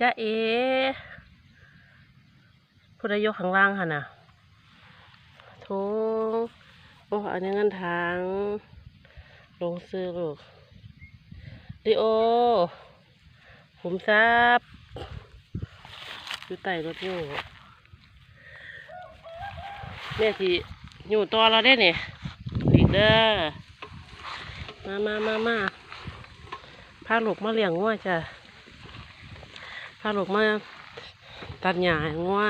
จ้าเอผู้ใดยกข้างล่างค่ะน่ะโถโอ้อันนี้เงินทางลงซื้อลูกดิโอผมทราบอยู่ใต้รถอยู่แม่ที่อยู่ต่อเราได้เนี่ยอีเด้อมามามามาพาลูกมาเลี้ยงงัวจ้ะาลูกมาตัดหญ้าให้งัว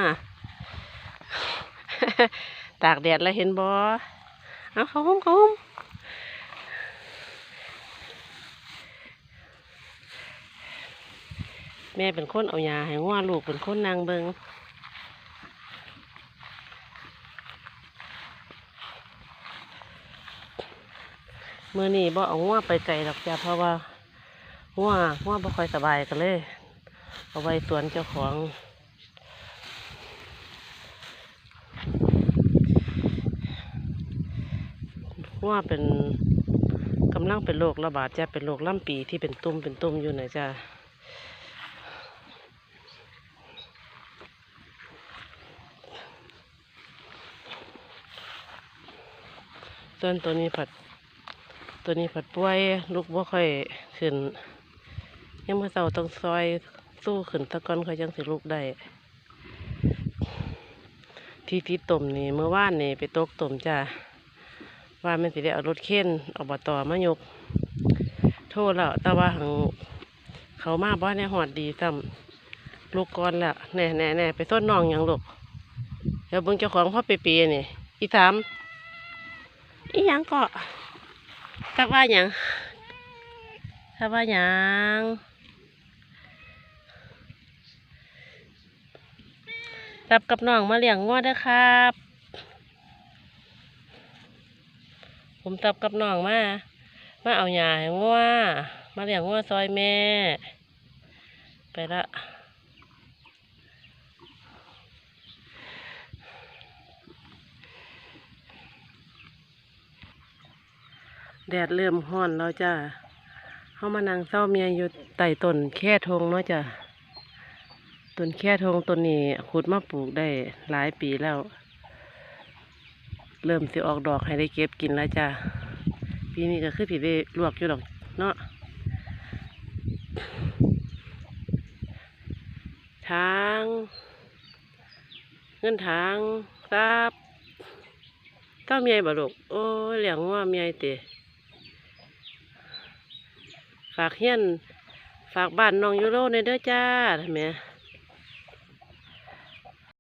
ตากแดดแล้วเห็นบ่เอาเขาหุ้มเขาหุ้มแม่เป็นคนเอาหญ้าให้งัวลูกเป็นคนนางเบิงเมื่อนี้บ่เอางัวไปไกลหรอกจ้ะเพราะว่างัวงัวบ่ค่อยสบายกันเลย เอาไว้สวนเจ้าของ ว่าเป็นกำลังเป็นโรคระบาดจะเป็นโรคล่ำปีที่เป็นตุ่มเป็นตุ่มอยู่นะจ้ะต้นตัวนี้ผัดตัวนี้ผัดป่วยลูกบ่ค่อยขึ้นยังมาเสาต้องซอย สู้ขึ้นตะกอนเขายังสิลูกได้ ที่ที่ต้มนี่เมื่อวานนี่ไปตกต้มจ้ะว่ามันสิได้เอารถเข็นเอาบตอมายก โทษแล้วแต่ว่าหังเขามาบ้านในหอดดีซ้ำลูกก่อนและแน่แน่แน่ไปต้นน้องหยังลูกเดี๋ยวเบิ่งเจ้าของพ่อเปรีนี่อีสามอีหยังเก็จักว่าหยังจักว่าหยัง จับกับน้องมาเลี้ยงงัวเด้อครับ ผมตับกับน้องมามาเอาหญ้าให้งัวมาเลี้ยงงัวซอยแม่ ไปละแดดเริ่มห้อนแล้วจ้าเข้ามานั่งเศร้าเมียอยู่ใต้ต้นแค่ทงเนาะจ้ะ ต้นแค่ทงต้นนี้ขุดมาปลูกได้หลายปีแล้ว เริ่มสิออกดอกให้ได้เก็บกินแล้วจ้ะปีนี้ก็คือผีได้ลวกอยู่ดอกเนาะทางเงินทางครับเจ้าเมียบลูกโอ้ยเลี้ยงว่าเมียเตะฝากเฮียนฝากบ้านน้องยูโรในเด้อจ้าทำไม